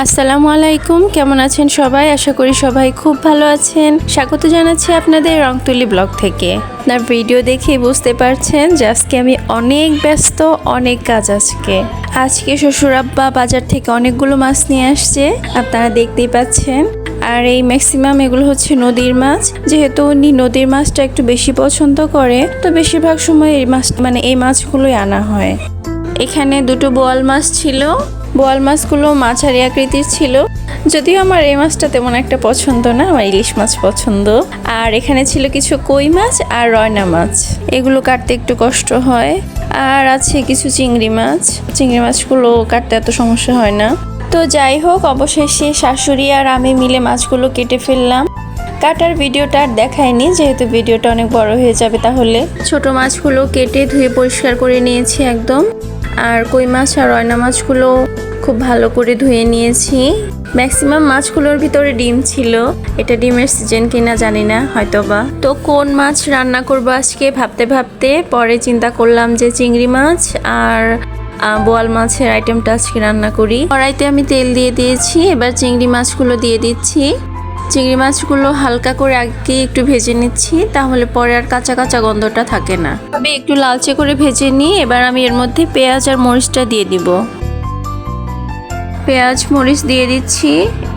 আসসালামু আলাইকুম, কেমন আছেন সবাই? আশা করি সবাই খুব ভালো আছেন। স্বাগত জানাচ্ছি আপনাদের রংতুলি ব্লগ থেকে। আপনার ভিডিও দেখে বুঝতে পারছেন যে আজকে আমি অনেক ব্যস্ত, অনেক কাজ আজকে। আজকে শ্বশুর আব্বা বাজার থেকে অনেকগুলো মাছ নিয়ে আসছে, আপনারা দেখতেই পাচ্ছেন। আর এই ম্যাক্সিমাম এগুলো হচ্ছে নদীর মাছ। যেহেতু উনি নদীর মাছটা একটু বেশি পছন্দ করে, তো বেশিরভাগ সময় এই মাছ মানে এই মাছগুলোই আনা হয়। এখানে দুটো বোয়াল মাছ ছিল বোয়াল মাছগুলো মাঝারি আকৃতির ছিল। যদিও আমার এই মাছটা তেমন একটা পছন্দ না, আমার ইলিশ মাছ পছন্দ। আর এখানে ছিল কিছু কই মাছ আর রয়না মাছ। এগুলো কাটতে একটু কষ্ট হয়। আর আছে কিছু চিংড়ি মাছ। চিংড়ি মাছগুলো কাটতে এত সমস্যা হয় না। তো যাই হোক, অবশেষে শাশুড়ি আর আমি মিলে মাছগুলো কেটে ফেললাম। কাটার ভিডিওটা আর দেখায়নি যেহেতু ভিডিওটা অনেক বড় হয়ে যাবে তাহলে। ছোট মাছগুলো কেটে ধুয়ে পরিষ্কার করে নিয়েছি একদম। আর কই মাছ আর রয়না মাছগুলো খুব ভালো করে ধুয়ে নিয়েছি। ম্যাক্সিমাম মাছগুলোর ভিতরে ডিম ছিল। এটা ডিমের সিজন কিনা জানি না, হয়তোবা। তো কোন মাছ রান্না করব আজকে ভাবতে ভাবতে? পরে চিন্তা করলাম যে চিংড়ি মাছ আর বোয়াল মাছের আইটেমটা আজকে রান্না করি। কড়াইতে আমি তেল দিয়ে দিয়েছি, এবার চিংড়ি মাছগুলো দিয়ে দিচ্ছি। চিংড়ি মাছগুলো হালকা করে আগে একটু ভেজে নিচ্ছি, তাহলে পরে আর কাঁচা কাঁচা গন্ধটা থাকে না। তবে একটু লালচে করে ভেজে নিই, এবার আমি এর মধ্যে পেঁয়াজ আর মরিচটা দিয়ে দিব। পেঁয়াজ, মরিচ দিয়ে দিচ্ছি,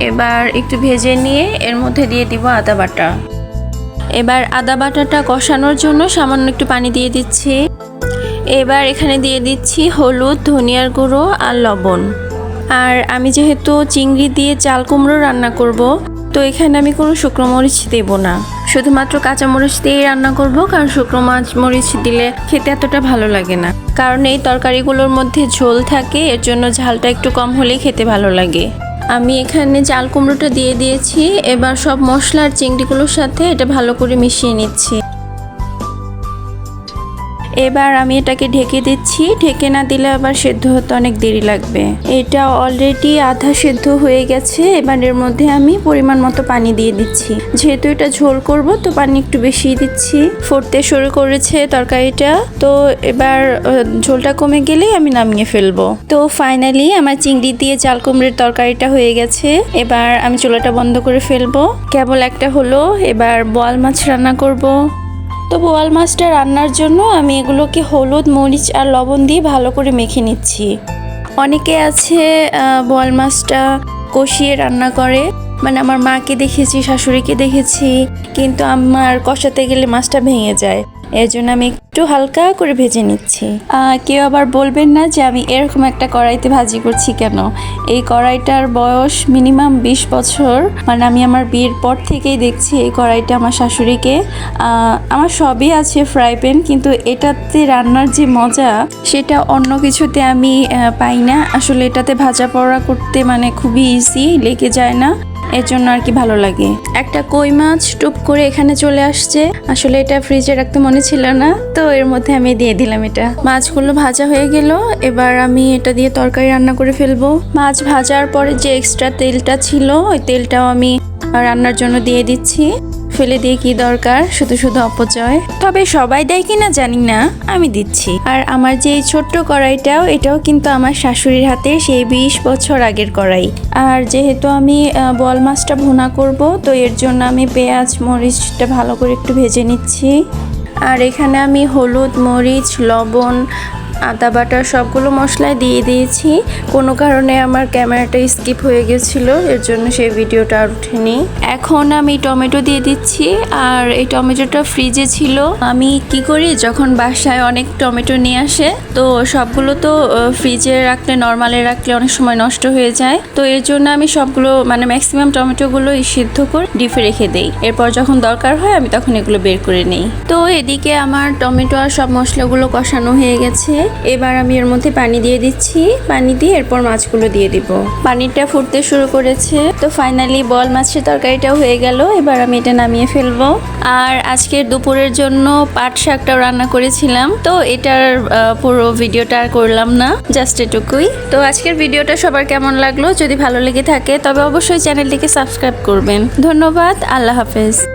এবার একটু ভেজে নিয়ে এর মধ্যে দিয়ে দিব আদা বাটা। এবার আদা বাটাটা কষানোর জন্য সামান্য একটু পানি দিয়ে দিচ্ছি। এবার এখানে দিয়ে দিচ্ছি হলুদ, ধনিয়ার গুঁড়ো আর লবণ। আর আমি যেহেতু চিংড়ি দিয়ে চাল কুমড়ো রান্না করব তো এখানে আমি কোনো শুকনো মরিচ দেব না। শুধুমাত্র কাঁচা মরিচ দিয়েই রান্না করব, কারণ শুকনো মাছ মরিচ দিলে খেতে এতটা ভালো লাগে না। কারণ এই তরকারিগুলোর মধ্যে ঝোল থাকে, এর জন্য ঝালটা একটু কম হলেই খেতে ভালো লাগে। আমি এখানে চাল কুমড়োটা দিয়ে দিয়েছি। এবার সব মশলার চিংড়িগুলোর সাথে এটা ভালো করে মিশিয়ে নিচ্ছি। এবার আমি এটাকে ঢেকে দিচ্ছি। ঢেকে না দিলে আবার সেদ্ধ হতে অনেক দেরি লাগবে। এটা অলরেডি আধা সেদ্ধ হয়ে গেছে। এবার এর মধ্যে আমি পরিমাণ মতো পানি দিয়ে দিচ্ছি। যেহেতু এটা ঝোল করব, তো পানি একটু বেশি দিচ্ছি। ফুটতে শুরু করেছে তরকারিটা। তো এবার ঝোলটা কমে গেলেই আমি নামিয়ে ফেলব। তো ফাইনালি আমার চিংড়ি দিয়ে চাল কুমড়ের তরকারিটা হয়ে গেছে। এবার আমি চুলাটা বন্ধ করে ফেলব। কেবল একটা হলো। এবার বোয়াল মাছ রান্না করব। তো বোয়াল মাছটা রান্নার জন্য আমি এগুলোকে হলুদ, মরিচ আর লবণ দিয়ে ভালো করে মেখে নিচ্ছি। অনেকে আছে বোয়াল মাছটা কষিয়ে রান্না করে। মানে আমার মাকে দেখেছি, শাশুড়িকে দেখেছি, কিন্তু আমার কষাতে গেলে মাছটা ভেঙে যায়। এর জন্য আমি একটু হালকা করে ভেজে নিচ্ছি। কেউ আবার বলবেন না যে আমি এরকম একটা কড়াইতে ভাজি করছি কেন? এই কড়াইটার বয়স মিনিমাম বিশ বছর। মানে আমি আমার বিয়ের পর থেকেই দেখছি এই কড়াইটা আমার শাশুড়িকে। আমার সবই আছে ফ্রাই প্যান, কিন্তু এটাতে রান্নার যে মজা, সেটা অন্য কিছুতে আমি পাই না। আসলে এটাতে ভাজা পড়া করতে মানে খুবই ইজি লেগে যায় না। এর জন্য আর কি ভালো লাগে। একটা কই মাছ টুপ করে এখানে চলে আসছে। আসলে এটা ফ্রিজে রাখতে মনে ছিল না, তো এর মধ্যে আমি দিয়ে দিলাম এটা। মাছগুলো ভাজা হয়ে গেল, এবার আমি এটা দিয়ে তরকারি রান্না করে ফেলব। মাছ ভাজার পরে যে এক্সট্রা তেলটা ছিল, ওই তেলটাও আমি রান্নার জন্য দিয়ে দিচ্ছি। ফেলে দিয়ে কি দরকার? শুধু শুধু অপচয়? তবে সবাই দেয় কিনা জানি না, আমি দিচ্ছি। আর আমার যে এই ছোট্ট কড়াইটাও, এটাও কিন্তু আমার শাশুড়ির হাতে সেই বিশ বছর আগের কড়াই। আর যেহেতু আমি বল মাছটা ভুনা করব, তো এর জন্য আমি পেঁয়াজ, মরিচটা ভালো করে একটু ভেজে নিচ্ছি। আর এখানে আমি হলুদ, মরিচ, লবণ আদা বাটা সবগুলো মশলাই দিয়ে দিয়েছি। কোনো কারণে আমার ক্যামেরাটা স্কিপ হয়ে গেছিল, এর জন্য সেই ভিডিওটা আর উঠেনি। এখন আমি টমেটো দিয়ে দিচ্ছি, আর এই টমেটোটা ফ্রিজে ছিল। আমি কি করি, যখন বাসায় অনেক টমেটো নিয়ে আসে, তো সবগুলো তো ফ্রিজে রাখলে, নর্মালে রাখলে অনেক সময় নষ্ট হয়ে যায়। তো এর জন্য আমি সবগুলো মানে ম্যাক্সিমাম টমেটোগুলো সিদ্ধ করে ডিপে রেখে দেই। এরপর যখন দরকার হয়, আমি তখন এগুলো বের করে নিই। তো এদিকে আমার টমেটো আর সব মশলাগুলো কষানো হয়ে গেছে। এবার আমি এর মধ্যে পানি দিয়ে দিচ্ছি। পানি দিয়ে এরপর মাছগুলো দিয়ে দিব। পানিটা ফুটতে শুরু করেছে। তো ফাইনালি বল মাছের তরকারিটাও হয়ে গেল। এবার আমি এটা নামিয়ে ফেলব। আর আজকের দুপুরের জন্য পাট শাকটাও রান্না করেছিলাম। তো এটার পুরো ভিডিওটা আর করলাম না। জাস্ট এটুকুই। তো আজকের ভিডিওটা সবার কেমন লাগল? যদি ভালো লেগে থাকে, তবে অবশ্যই চ্যানেলটিকে সাবস্ক্রাইব করবেন। ধন্যবাদ। আল্লাহ হাফেজ।